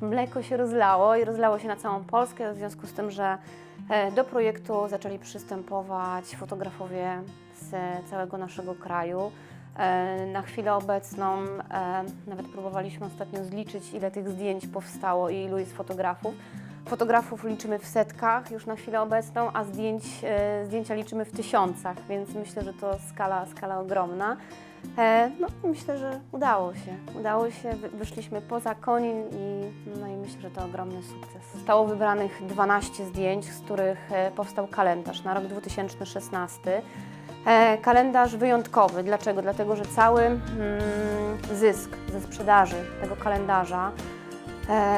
Mleko się rozlało i rozlało się na całą Polskę w związku z tym, że e, do projektu zaczęli przystępować fotografowie z całego naszego kraju. E, Na chwilę obecną e, nawet próbowaliśmy ostatnio zliczyć, ile tych zdjęć powstało i ilu jest fotografów. Fotografów liczymy w setkach już na chwilę obecną, a zdjęć, e, zdjęcia liczymy w tysiącach, więc myślę, że to skala, skala ogromna. E, No, myślę, że udało się. Udało się, wy- wyszliśmy poza Konin i, no i myślę, że to ogromny sukces. Zostało wybranych 12 zdjęć, z których e, powstał kalendarz na rok 2016. E, Kalendarz wyjątkowy. Dlaczego? Dlatego, że cały mm, zysk ze sprzedaży tego kalendarza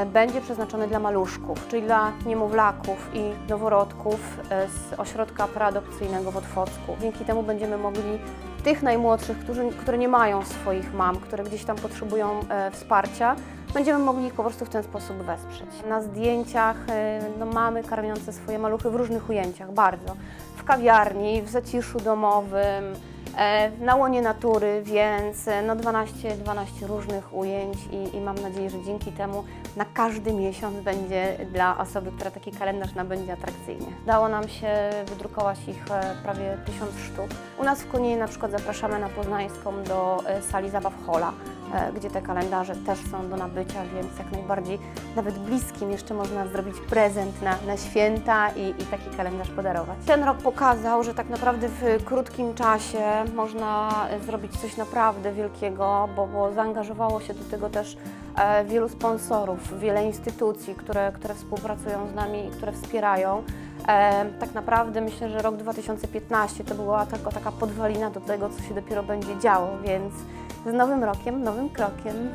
będzie przeznaczony dla maluszków, czyli dla niemowlaków i noworodków e, z ośrodka preadopcyjnego w Otwocku. Dzięki temu będziemy mogli tych najmłodszych, którzy, które nie mają swoich mam, które gdzieś tam potrzebują e, wsparcia, będziemy mogli ich po prostu w ten sposób wesprzeć. Na zdjęciach e, no, mamy karmiące swoje maluchy w różnych ujęciach, bardzo. W kawiarni, w zaciszu domowym, e, na łonie natury, więc e, no 12, 12 różnych ujęć i, i mam nadzieję, że dzięki temu na każdy miesiąc będzie dla osoby, która taki kalendarz nabędzie atrakcyjnie. Udało nam się wydrukować ich e, prawie tysiąc sztuk. U nas w Koninie na przykład zapraszamy na Poznańską do sali zabaw Hola, gdzie te kalendarze też są do nabycia, więc jak najbardziej nawet bliskim jeszcze można zrobić prezent na, na święta i, i taki kalendarz podarować. Ten rok pokazał, że tak naprawdę w krótkim czasie można e, zrobić coś naprawdę wielkiego, bo, bo zaangażowało się do tego też e, wielu sponsorów, wiele instytucji, które, które współpracują z nami i które wspierają. E, tak naprawdę myślę, że rok 2015 to była taka, taka podwalina do tego, co się dopiero będzie działo, więc z nowym rokiem, nowym krokiem.